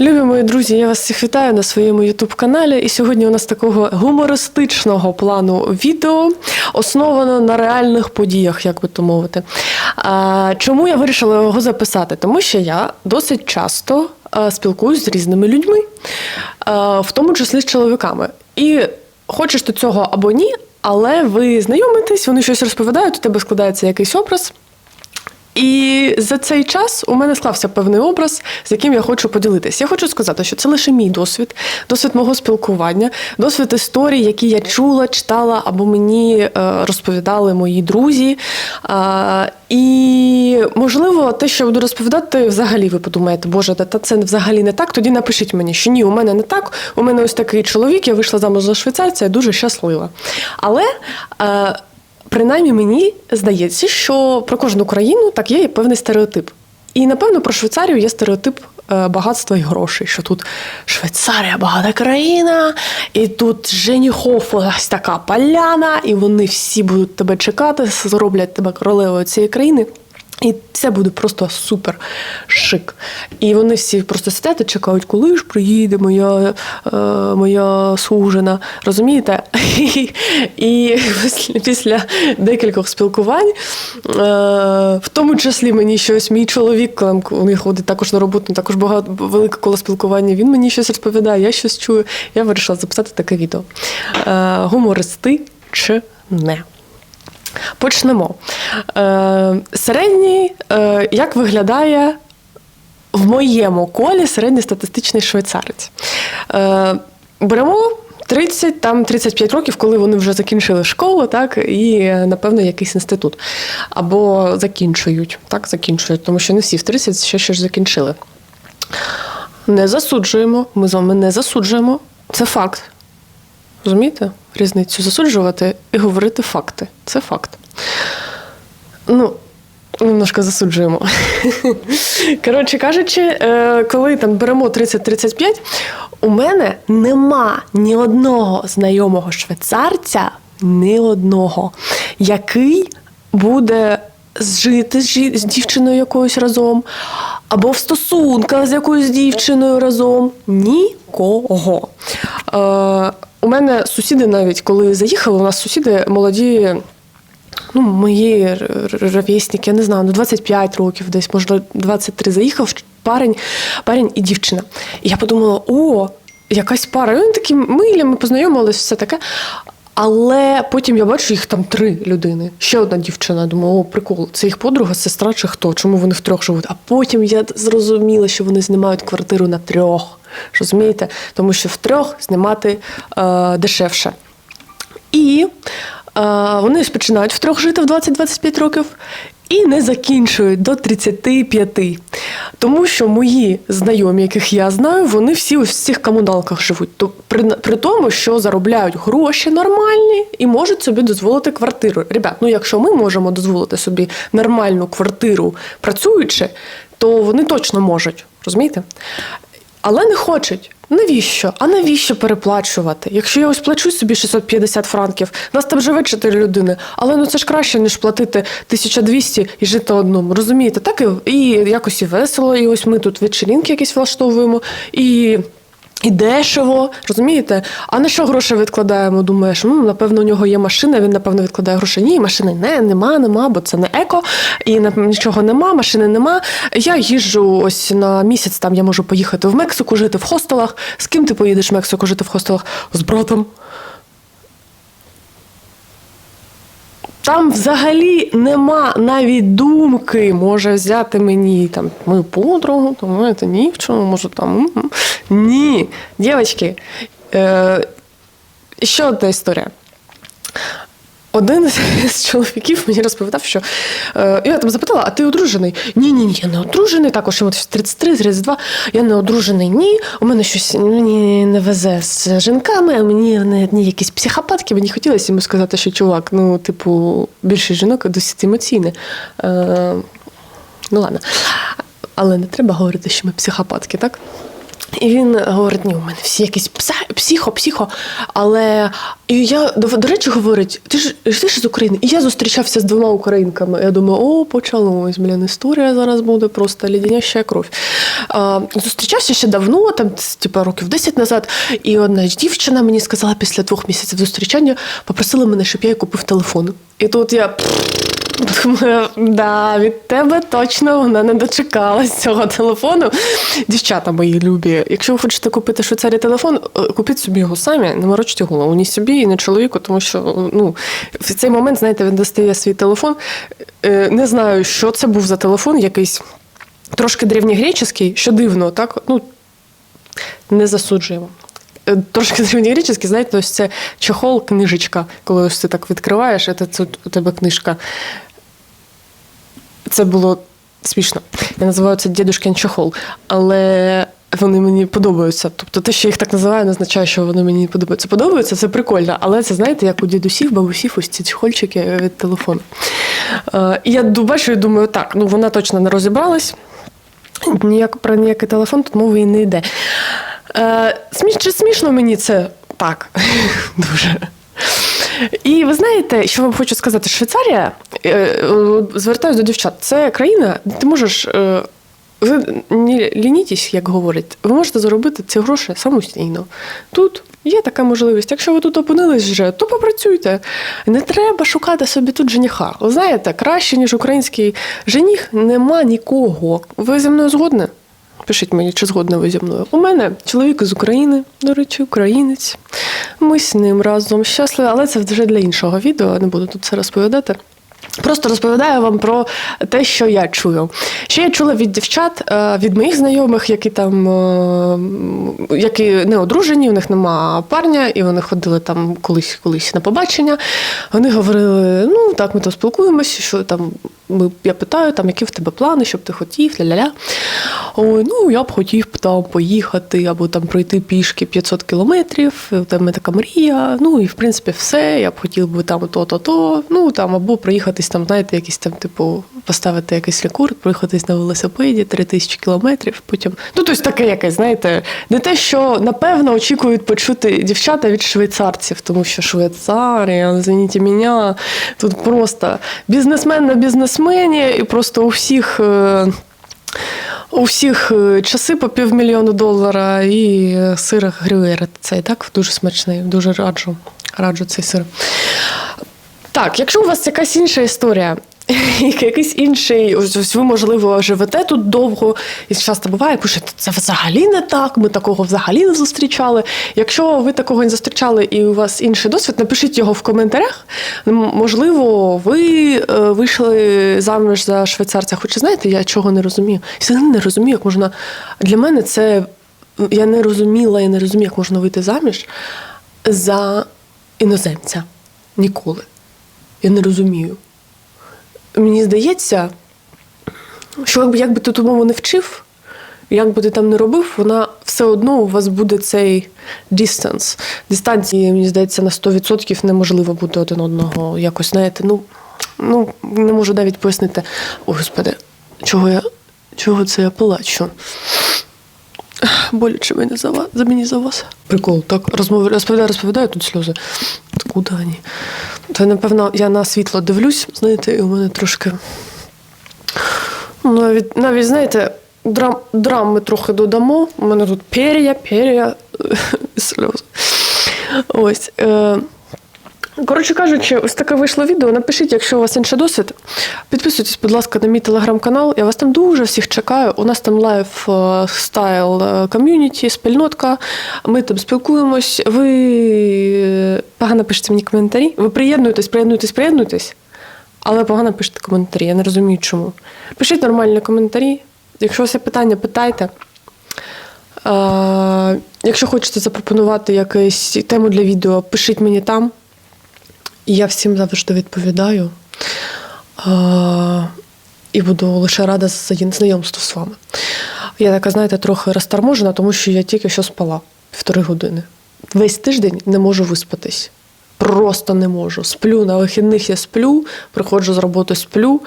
Любі мої друзі, я вас всіх вітаю на своєму Ютуб-каналі. І сьогодні у нас такого гумористичного плану відео, основано на реальних подіях, як би то мовити. А, чому я вирішила його записати? Тому що я досить часто спілкуюсь з різними людьми, в тому числі з чоловіками. І хочеш ти цього або ні, але ви знайомитесь, вони щось розповідають, у тебе складається якийсь образ. І за цей час у мене склався певний образ, з яким я хочу поділитися. Я хочу сказати, що це лише мій досвід, досвід мого спілкування, досвід історій, які я чула, читала або мені е, розповідали мої друзі. І можливо, те, що я буду розповідати, взагалі ви подумаєте, боже, та це взагалі не так. Тоді напишіть мені, що ні, у мене не так. У мене ось такий чоловік, я вийшла замуж за швейцарця, я дуже щаслива. Але. Принаймні мені здається, що про кожну країну так є певний стереотип. І напевно про Швейцарію є стереотип е, багатства і грошей. Що тут Швейцарія багата країна, і тут женіхов ось така поляна, і вони всі будуть тебе чекати, зроблять тебе королевою цієї країни. І це буде просто супер шик. І вони всі просто сидять і чекають, коли ж приїде моя, е, моя сужена. Розумієте? І, і після, декількох спілкувань, е, в тому числі мені щось, мій чоловік, коли він ходить також на роботу, також багато велике коло спілкування. Він мені щось розповідає, я щось чую. Я вирішила записати таке відео. Е, гумористи чи не. Почнемо. Е, середній, е, як виглядає в моєму колі середньостатистичний швейцарець? Е, беремо 30, там 35 років, коли вони вже закінчили школу, так, і, напевно, якийсь інститут. Або закінчують, так, закінчують, тому що не всі в 30 ще щось закінчили. Не засуджуємо, ми з вами не засуджуємо. Це факт. Розумієте? Різницю засуджувати і говорити факти. Це факт. Ну, немножко засуджуємо. Коротше кажучи, е, коли там беремо 30-35, у мене нема ні одного знайомого швейцарця, ні одного, який буде жити з дівчиною якоюсь разом, або в стосунках з якоюсь дівчиною разом. Нікого. У мене сусіди навіть, коли заїхали, у нас сусіди молоді. Ну, мої ровесники, я не знаю, ну 25 років, десь, може, 23 заїхав парень, парень і дівчина. І я подумала: о, якась пара. І вони такі милі, ми познайомились, все таке. Але потім я бачу їх там три людини. Ще одна дівчина. Думаю, о, прикол, це їх подруга, сестра чи хто? Чому вони втрьох живуть? А потім я зрозуміла, що вони знімають квартиру на трьох. Розумієте? Тому що в трьох знімати е, дешевше. І е, вони починають втрьох жити в 20-25 років і не закінчують до 35. Тому що мої знайомі, яких я знаю, вони всі ось в цих комуналках живуть. То при, при тому, що заробляють гроші нормальні і можуть собі дозволити квартиру. Ребят, ну якщо ми можемо дозволити собі нормальну квартиру працюючи, то вони точно можуть. Розумієте? Але не хочуть. Навіщо? А навіщо переплачувати? Якщо я ось плачу собі 650 франків, нас там живе 4 людини, але ну це ж краще, ніж платити 1200 і жити одному. Розумієте? Так і, і якось і весело, і ось ми тут вечерінки якісь влаштовуємо, і. І дешево, розумієте? А на що гроші відкладаємо? Думаєш, ну, напевно, у нього є машина, він, напевно, відкладає гроші. Ні, машини не, нема, нема, бо це не еко, і нічого нема, машини нема. Я їжджу ось на місяць, там я можу поїхати в Мексику, жити в хостелах. З ким ти поїдеш в Мексику жити в хостелах? З братом. Там взагалі нема навіть думки, може взяти мені там мою подругу, це ні в чому, може там. Ні, дівчатки, е, ще одна історія. Один з чоловіків мені розповідав, що е, я там запитала, а ти одружений? Ні, ні, я не одружений. Також йому 33, 32. Я не одружений. Ні. У мене щось мені не везе з жінками, мені не одні якісь психопатки. Мені хотілося йому сказати, що чувак, ну, типу, більшість жінок досить емоційне. Е, ну ладно. Але не треба говорити, що ми психопатки, так? І він говорить: ні, у мене всі якісь пса- психо, психо. Але і я до, до речі говорить: ти ж ти ж з України? І я зустрічався з двома українками. Я думаю, о, почалось, блін, історія зараз буде просто лідяняща кров. А, зустрічався ще давно, там, типу, років 10 назад, і одна дівчина мені сказала після двох місяців зустрічання, попросила мене, щоб я їй купив телефон. І тут я. Думаю, да, від тебе точно вона не дочекалась цього телефону. Дівчата мої любі, якщо ви хочете купити швейцарі телефон, е, купіть собі його самі, не морочте голову ні собі, і не чоловіку, тому що ну, в цей момент, знаєте, він достає свій телефон. Е, Не знаю, що це був за телефон, якийсь трошки древньогреческий, що дивно, так? Ну, не засуджуємо. Е, Трошки древньогреческий, знаєте, ось це чохол, книжечка. Коли ось ти так відкриваєш, це у тебе книжка. Це було смішно. Я називаю це дідушкин чохол, але вони мені подобаються. Тобто те, що їх так називаю, не означає, що вони мені подобаються. Подобаються, це прикольно, але це знаєте, як у дідусів, бабусів, ось ці чохольчики від телефону. Е, І я бачу і думаю, так, ну вона точно не розібралась. Ніяк, про ніякий телефон тут мови і не йде. Е, сміш, чи смішно мені це? Так, дуже. І ви знаєте, що вам хочу сказати, Швейцарія, е, е, звертаюся до дівчат, це країна, де ти можеш. е, Ви не лінітесь, як говорять, ви можете заробити ці гроші самостійно. Тут є така можливість. Якщо ви тут опинились вже, то попрацюйте. Не треба шукати собі тут жениха. Ви знаєте, краще, ніж український жених, нема нікого. Ви зі мною згодні? Пишіть мені, чи згодна ви зі мною. У мене чоловік з України, до речі, українець. Ми з ним разом щасливі, але це вже для іншого відео, не буду тут це розповідати. Просто розповідаю вам про те, що я чую. Що я чула від дівчат, е, від моїх знайомих, які там е, які не одружені, у них нема парня, і вони ходили там колись колись на побачення. Вони говорили: ну так, ми там спілкуємося, що там ми, я питаю, там, які в тебе плани, що б ти хотів, ля-ля-ля. Ой, ну я б хотів там поїхати або там пройти пішки 500 кілометрів. Там така мрія. Ну і в принципі все. Я б хотів би там то-то-то. Ну там або проїхатись там, знаєте, якийсь там, типу, поставити якийсь рекорд, проїхатись на велосипеді 3000 кілометрів. Потім ну тобто таке якесь, знаєте, не те, що напевно очікують почути дівчата від швейцарців, тому що Швейцарія, звініть мене, тут просто бізнесмен на бізнесмені, і просто у всіх. е, у всіх е, часи по півмільйону долара і е, сир грюєр. Цей так дуже смачний, дуже раджу. Раджу цей сир. Так, якщо у вас якась інша історія, якийсь інший, ось ви, можливо, живете тут довго, і часто буває, пишете, це взагалі не так, ми такого взагалі не зустрічали. Якщо ви такого не зустрічали і у вас інший досвід, напишіть його в коментарях. Можливо, ви е, вийшли заміж за швейцарця. Хоча знаєте, я чого не розумію. Я не розумію, як можна. Для мене це я не розуміла і не розумію, як можна вийти заміж за іноземця. Ніколи. Я не розумію. Мені здається, що якби, якби ти ту мову не вчив, як би ти там не робив, вона все одно у вас буде цей distance. Дистанції, мені здається, на 100% неможливо буде один одного якось, знаєте, ну, ну не можу навіть пояснити. О, Господи, чого я, чого це я плачу? Боляче мені за вас, за мені за вас. Прикол, так розмови розповідаю, розповідаю, тут сльози. Вони? Та напевно я на світло дивлюсь, знаєте, і у мене трошки. Навіть, навіть знаєте, драм, ми трохи додамо. У мене тут пер'я, пер'я, сльози. Ось. Е, Коротше кажучи, ось таке вийшло відео. Напишіть, якщо у вас інший досвід. Підписуйтесь, будь ласка, на мій телеграм-канал. Я вас там дуже всіх чекаю. У нас там лайфстайл ком'юніті, спільнотка. Ми там спілкуємось. Ви е, погано пишете мені коментарі. Ви приєднуєтесь, приєднуєтесь, приєднуєтесь, але погано пишете коментарі. Я не розумію, чому. Пишіть нормальні коментарі. Якщо у вас є питання, питайте. Е, Якщо хочете запропонувати якусь тему для відео, пишіть мені там. Я всім завжди відповідаю. І буду лише рада за знайомству з вами. Я така, знаєте, трохи розторможена, тому що я тільки що спала півтори години. Весь тиждень не можу виспатись. Просто не можу. Сплю на вихідних я сплю, приходжу з роботи, сплю,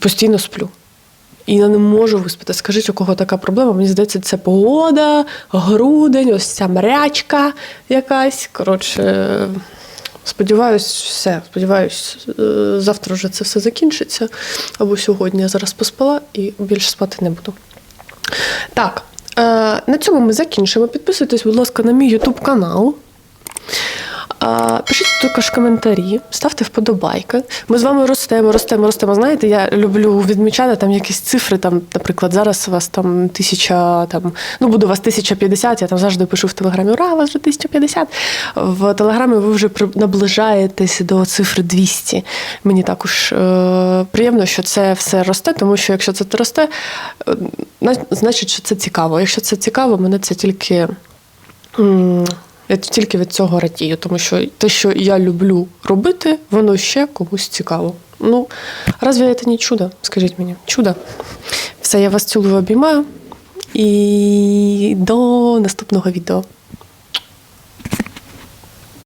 постійно сплю. І я не можу виспати. Скажіть, у кого така проблема? Мені здається, це погода, грудень, ось ця мрячка якась. Коротше, сподіваюсь, все. Сподіваюсь, е, завтра вже це все закінчиться. Або сьогодні я зараз поспала і більше спати не буду. Так, е, на цьому ми закінчимо. Підписуйтесь, будь ласка, на мій YouTube канал. Пишіть також коментарі, ставте вподобайки. Ми з вами ростемо, ростемо, ростемо. Знаєте, я люблю відмічати там якісь цифри. Там, наприклад, зараз у вас там тисяча, там, ну буде у вас 1050, я там завжди пишу в телеграмі, ура, у вас вже 1050. В телеграмі ви вже наближаєтесь до цифри 200. Мені також е, приємно, що це все росте, тому що якщо це росте, е, значить, що це цікаво. Якщо це цікаво, мене це тільки. Я тільки від цього радію, тому що те, що я люблю робити, воно ще комусь цікаво. Ну, разве це не чудо? Скажіть мені, чудо. Все, я вас цілую, обіймаю. І до наступного відео.